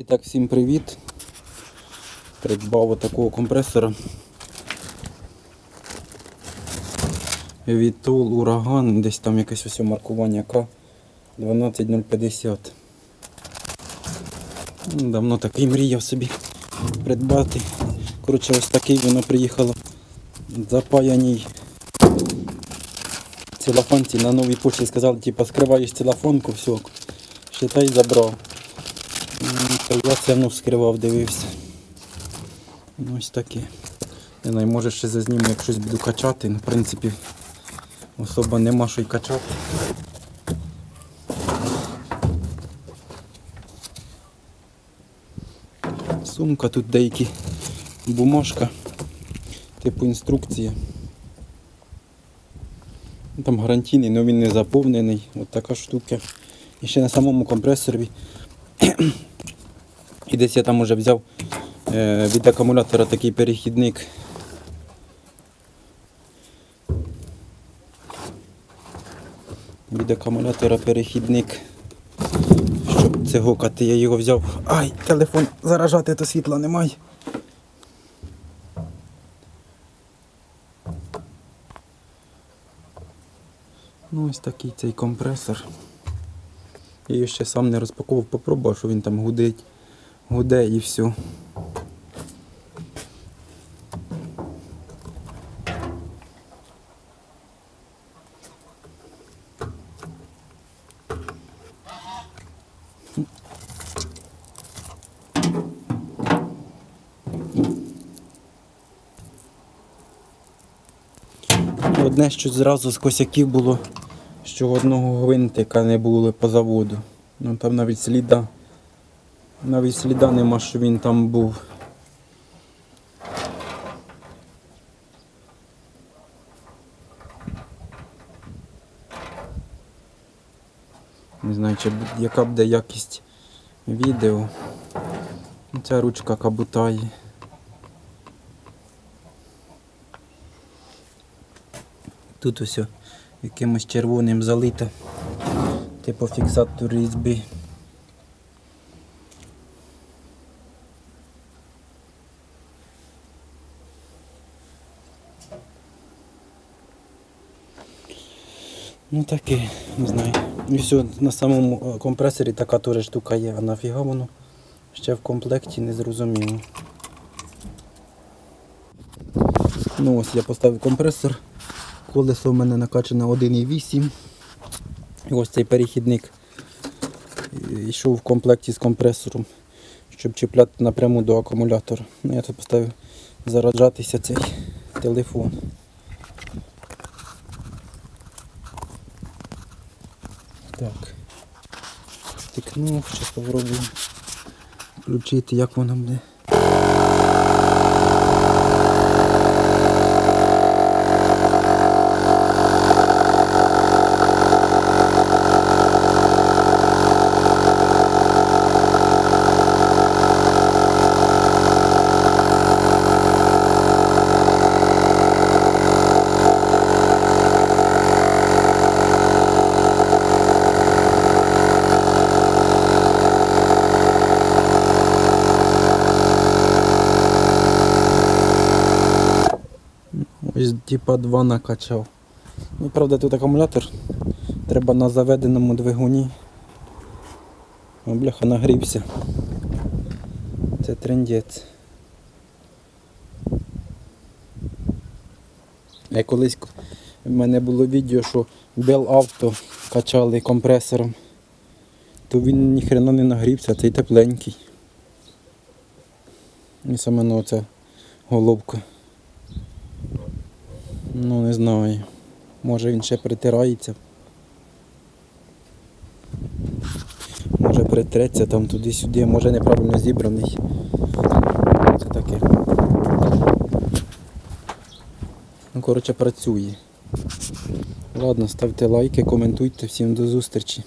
І так, всім привіт. Придбав отакого компресора. Вітол ураган, десь там якесь ось маркування К 12050. Ну, Давно такий мріяв собі придбати. Коротше, ось такий воно приїхало запаяній целофанці на новій пошті сказали, типу, скриваєш целофонку, все, считай забрав. То я це ну, вскривав, дивився. Ну, ось таке. Не знаю, може ще зазніму, як щось буду качати. Ну, в принципі, особо нема що й качати. Сумка, тут деякі бумажка, типу інструкція. Ну, Там гарантійний, але він не заповнений. От така штука. І ще на самому компресорі. І десь я там уже взяв е, від акумулятора такий перехідник. Від акумулятора перехідник. Щоб це гокати, я його взяв. Ай, телефон заражати, то світла немає. Ну ось такий цей компресор. Я його ще сам не розпаковував, попробував, що він там гудить, гуде і все. Одне, що зразу з косяків було, що одного гвинтика не було по заводу. Ну там навіть сліда. Навіть сліда нема, що він там був. Не знаю, чи яка буде якість відео. Ця ручка кабутає. Тут ось якимось червоним залито. Типу фіксатор різьби. Ну таке, не знаю. І все, на самому е, компресорі така теж штука є, а нафіга воно ще в комплекті не зрозуміло. Ну ось я поставив компресор. Колесо в мене накачане 1,8. І ось цей перехідник йшов в комплекті з компресором, щоб чіпляти напряму до акумулятора. Ну, я тут поставив зараджатися цей телефон. Так. Тикнув, зараз спробую включити, як воно буде. Ось типа 2 накачав. Ну, правда, тут акумулятор треба на заведеному двигуні. О, бляха нагрівся. Це трендець. Я колись в мене було відео, що Bell Auto качали компресором, то він ніхрена не нагрівся, цей тепленький. І саме ну, оця головка. Ну не знаю. Може він ще притирається. Може притреться там туди-сюди, може неправильно зібраний. Це таке. Ну, коротше, працює. Ладно, ставте лайки, коментуйте. Всім до зустрічі.